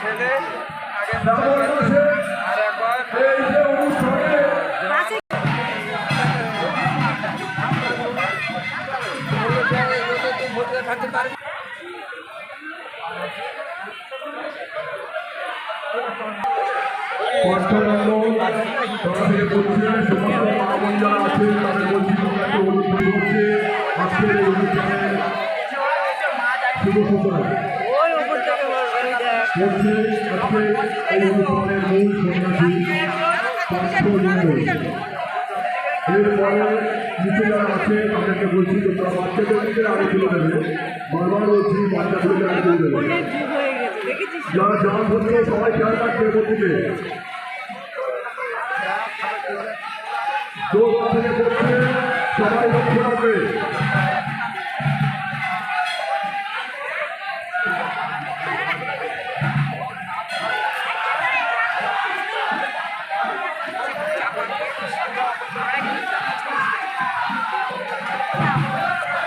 ছেলে আর একবার এই থাকতে পারে এরপরে নিচে যারা আছে তাদেরকে বলছি তোমরা বাচ্চাদেরকে আগে তুলে দেবে বারবার বলছি বাচ্চাগুলোকে আগে দেবে যারা জাম হচ্ছে সবাই খেয়াল রাখবে বলতে জোর থেকে সবাই লক্ষ্য রাখবে।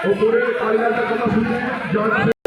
ওপরে কালিদাসের কথা শুনে যাচ্ছে